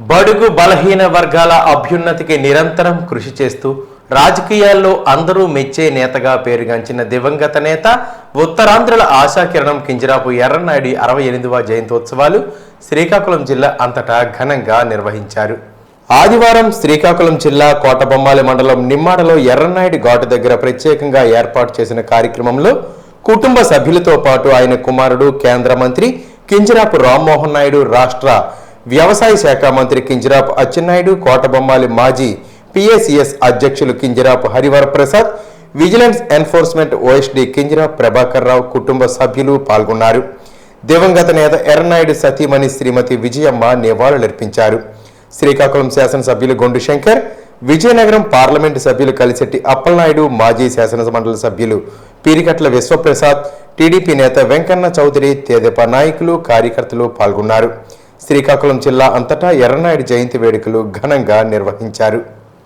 బడుగు బలహీన వర్గాల అభ్యున్నతికి నిరంతరం కృషి చేస్తూ రాజకీయాల్లో అందరూ మెచ్చే నేతగా పేరుగాంచిన దివంగత నేత ఉత్తరాంధ్రుల ఆశాకిరణం కింజరాపు ఎర్రనాయుడి అరవై ఎనిమిదవ జయంతోత్సవాలు శ్రీకాకుళం జిల్లా అంతటా ఘనంగా నిర్వహించారు. ఆదివారం శ్రీకాకుళం జిల్లా కోటబొమ్మాలి మండలం నిమ్మాడలో ఎర్రనాయుడి ఘాటు దగ్గర ప్రత్యేకంగా ఏర్పాటు చేసిన కార్యక్రమంలో కుటుంబ సభ్యులతో పాటు ఆయన కుమారుడు కేంద్ర మంత్రి కింజరాపు రామ్మోహన్ నాయుడు రాష్ట్ర వ్యవసాయ శాఖ మంత్రి కింజరాపు అచ్చెన్నాయుడు కోటబొమ్మాలి మాజీ పిఎస్సిఎస్ అధ్యక్షులు Kinjarapu Harivaraprasad vigilance enforcement OSD Kinjarapu Prabhakar Rao కుటుంబ సభ్యులు పాల్గొన్నారు. దివంగత నేత ఎర్రనాయుడు సతీమణి శ్రీమతి విజయమ్మ నివాళులర్పించారు శ్రీకాకుళం శాసనసభ్యులు గొండు శంకర్ విజయనగరం పార్లమెంటు సభ్యులు కలిసెట్టి అప్పలనాయుడు మాజీ శాసనమండలి సభ్యులు పీరికట్ల విశ్వప్రసాద్ టీడీపీ నేత వెంకన్న చౌదరి తెదేపా నాయకులు కార్యకర్తలు పాల్గొన్నారు. శ్రీకాకుళం జిల్లా అంతటా ఎర్రనాయుడు జయంతి వేడుకలు ఘనంగా నిర్వహించారు.